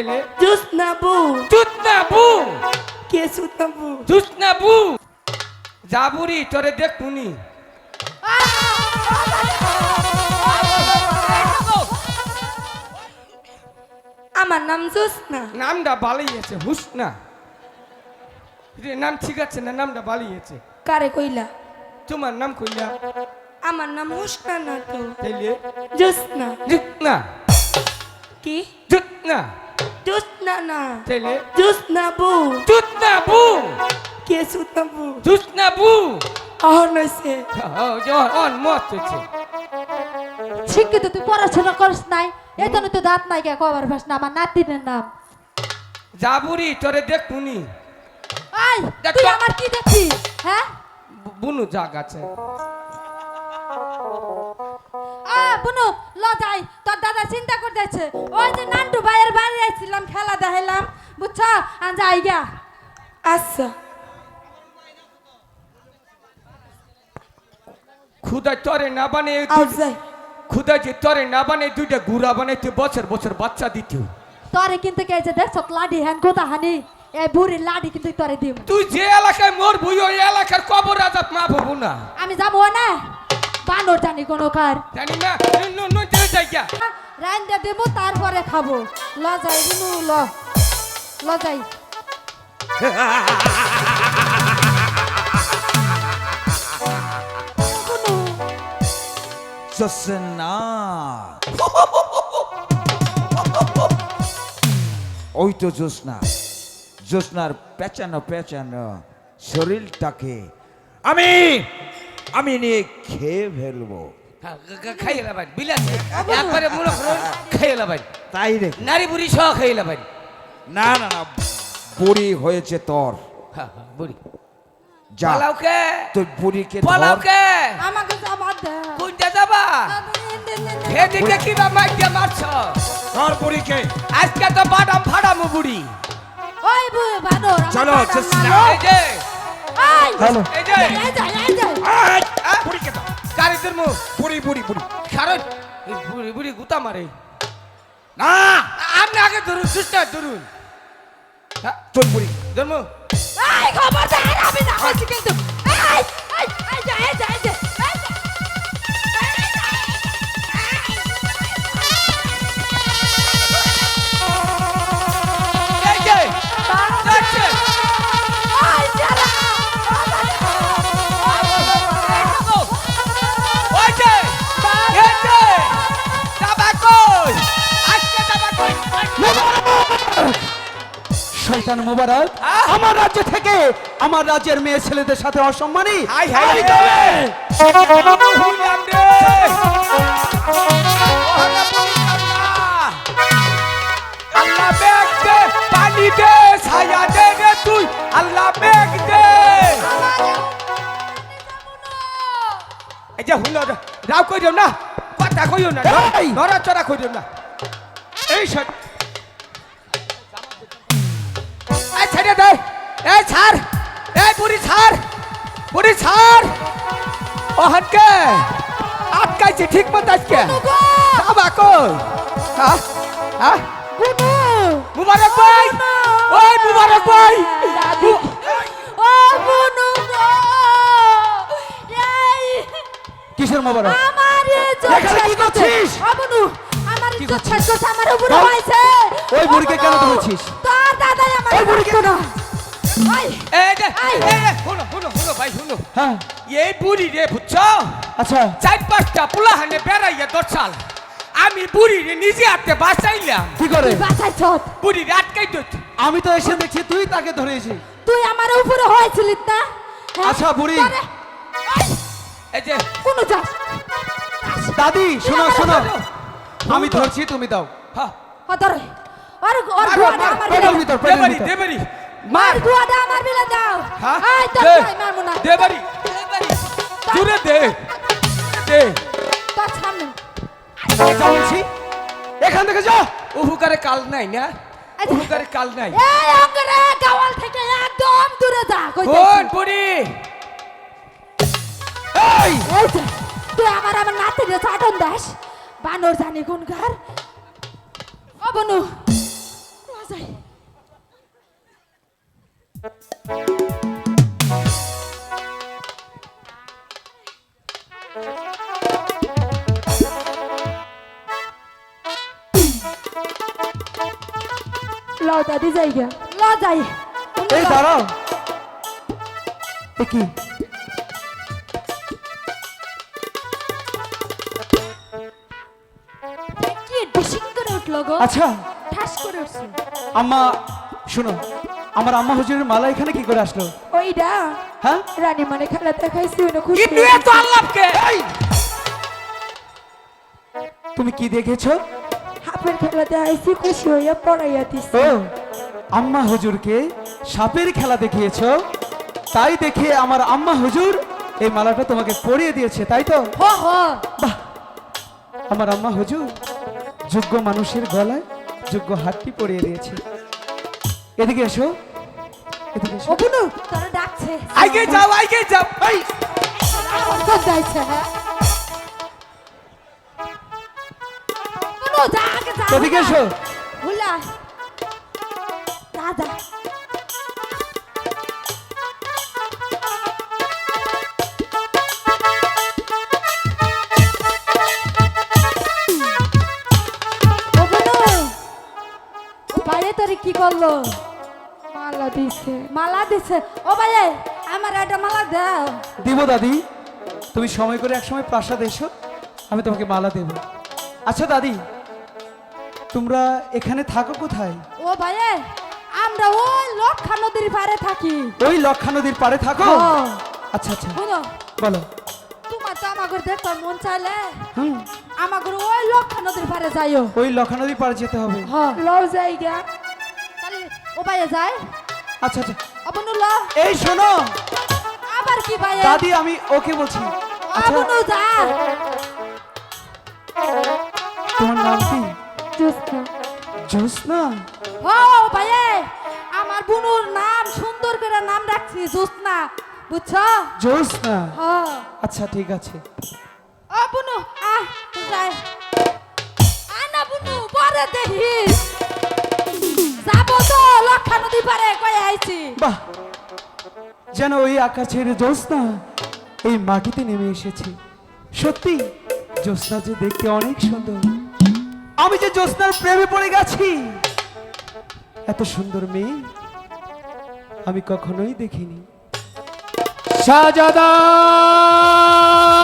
এলে জুস না বউ জুতনা বু। কে সুত না বউ জুতনা বু। যাবুরি তোরে দেখ আমার নাম জুস না। নামটা আছে হুসনা রে নাম ঠিক আছে না নামটা আছে কারে কইলা? তোমার নাম কইলা? আমার নাম হুসনা না তো। তাইলে? জুস না। কি? জুতনা জুস না বু কে বু তুই পড়াশোনা করিস নাই। এই জন্য তো দাঁত নাই কে কবার ভাস না আমার নাতিনের নাম। যাবুরি তোরে দেখ কুনি আই দেখ। তুই। আমার কি দেখছিস? হ্যাঁ? বুনু জাগ আছে। আ বুনু ল যাই তোর দাদা চিন্তা করতেছে। ওই যে নান্টু ভাইয়ের বাড়ি আইছিলাম খেলা দেখাইলাম বুঝছ? আর যাই গা আচ্ছা। খুদা তোরে না বানে আও যাই। খুদা যে তোরে না বানে দুইটা গুড়া বানাইতে বছর বছর বাচ্চা দিতে তোরে কিন্তু কে যে দেখছ লাডি হ্যান কোথা হানি? এই বুড়ির লাডি কিন্তু তোরে দিব তুই যে এলাকায় মোর বই ওই এলাকার কবর আজাব মা বাবু না। আমি যাব না। বানর জানি কোনো কার। জানি না নো নো চলে যাই গা রাইন্দা দেব, তারপরে খাব। ল যাই বুনু ল। ল ওই তো জোসনা জোসনার পেঁচানো পেঁচানো শরীরটাকে আমি আমি নিয়ে খেয়ে ফেলব। খাই এলাবাই বিলাস একবারে মনে করুন খাই এলাবাই তাই রে নারী বুড়ি সহ খাই এলাবাই না না না বুড়ি হয়েছে তোর। বুড়ি। যা। পালাওকে তোর বুড়িকে পালাওকে আমাকে যাবা দে কোনটা যাবা? এদিকে কি বা মাইকে মারছ? বুড়িকে। আজকে তো বাদাম ফাড়ামু বুড়ি। ওই আমার চলো। এই যে। এই যে এই যা বুড়িকে গাড়ি তোর বুড়ি বুড়ি বুড়ি এই বুড়ি বুড়ি গুতা মারে না আপনি আগে ধরুন সিস্টার ধরুন চল বুড়ি ধর্ম এই খবরদার আমি না বলছি কিন্তু এই এই এই যা এই শয়তান মোবারক আমার রাজ্য থেকে আমার রাজ্যের মেয়ে ছেলেদের সাথে অসম্মানী হাই, হাই, আমি রে। তবে ভুললাম রে। ওরে ভুললাম না। আল্লাহ পানি দে, ছায়া দে রে তুই আল্লাহ মেঘ দে এই যে হুলো রাও কই না কথা কইও না এই! নড়া চড়া কই না এই সব এই ছেড়ে দে। এই ছাড়। এই বুড়ি ছাড়। বুড়ি ছাড়। ও হটকে আটকাইছে ঠিক মতো আজকে। যাবা কই? হ্যাঁ হ্যাঁ মুবারক ভাই। ওই মুবারক ভাই। ও বুনু কিসের মোবারক? আমার এখানে কি করছিস? ও আমার উপরে ওই- হয়েছে ওই বুড়িকে কেন ধরেছিস? তোর দাদাই আমার ওই বুড়িকে- না এই হ্যাঁ। বুড়ি রে বুঝছ? আচ্ছা। চার পাঁচটা বেড়াইয়া দরসাল আমি বুড়ি রে নিজে হাতে বাঁচাইলাম। কি করে? বাঁচাইছ বুড়ি রে আটকাই আমি তো এসে দেখছি তুই তাকে ধরেছিস তুই আমার উপরে হয়েছিলিস না? হ্যাঁ? আচ্ছা, বুড়ি। এই যে। কোন যাস দাদি শোনো শোনো। আমি ধরছি তুমি দাও। হ্যাঁ ধরে। পেটের ভিতর পেটের দেবারি ভিতর দেবারি। মার গুয়াটা আমার বিলে দাও। হ্যাঁ ভাই মারমু না। দেবারি। দেবারি জুড়ে দে। দে। তোর সামনে। যা এখান থেকে যা। উহুকারে কাল নাই না? আচ্ছা। উহুকারে কাল নাই। এই অঙ্গরে গাওয়াল থেকে একদম দূরে যা কোন কইতেছি বুড়ি? এই তুই আমার আমার নাতিরে চাটন দাস বানর জানি কোনকার ও বনু যাই লও দাদি জায়গা ল যাই এই দাঁড়াও এ কি কি উঠল গো আচ্ছা। ঠাস করে উঠছে। আম্মা শোনো আমার আম্মা হুজুরের মালা এখানে কি করে আসলো? ওইটা হ্যাঁ? রানী মানে খেলা দেখাইছি ওই খুশি কিন্তু এত আল্লাপকে! তুমি কি দেখেছ? হাফের খেলা দেখাইছি খুশি হইয়া পড়াইয়া দিছি। ও আম্মা হুজুরকে সাপের খেলা দেখিয়েছো? তাই দেখে আমার আম্মা হুজুর এই মালাটা তোমাকে পরিয়ে দিয়েছে তাই তো? হো হো। বাহ! আমার আম্মা হুজুর যোগ্য মানুষের গলায় যোগ্য হাতটি পরিয়ে দিয়েছে। এদিকে এসো। এদিকে এসো। তোরা ডাকছে। আগে যাও আগে যাইছে হ্যাঁ? যা আগে যা এদিকে এসো। হুলা দাদা কি করল? মালা দিছে। মালা দিছে? ও ভাই আমার একটা মালা দাও। দিব দাদি। তুমি সময় করে এক সময় প্রাসাদ এসো আমি তোমাকে মালা দেব। আচ্ছা দাদি তোমরা এখানে থাকো কোথায়? ও ভাই আমরা ওই লক্ষা নদীর পারে থাকি। ওই লক্ষা নদীর পাড়ে থাকো। আচ্ছা আচ্ছা। বলো বলো। তোমার তো আমাকে দেখতে মন চাইলে। আমাকে ওই লক্ষা নদীর পারে যাইও। ওই লক্ষা নদীর পাড়ে যেতে হবে। হ্যাঁ লও জায়গা। তাহলে ও যায়? আচ্ছা আচ্ছা। অবনু ল এই শোনো। আবার কি ভাই দাদি আমি ওকে বলছি। আচ্ছা। অবনু যা তোমার নাম কি? জোসনা জ্যোৎস্না? ও ভাই আমার বুনুর নাম সুন্দর করে নাম রাখছি জোসনা বুঝছ? জ্যোৎস্না? হ্যাঁ আচ্ছা ঠিক আছে। ও বুনু আ তুই যাই আনা বুনু পরে দেখিস যেন ওই আকাশের জ্যোৎস্না এই মাটিতে নেমে এসেছে। সত্যি, জ্যোৎস্না যে দেখতে অনেক সুন্দর। আমি যে জ্যোৎস্নার প্রেমে পড়ে গেছি, এত সুন্দর মেয়ে আমি কখনোই দেখিনি। শাহজাদা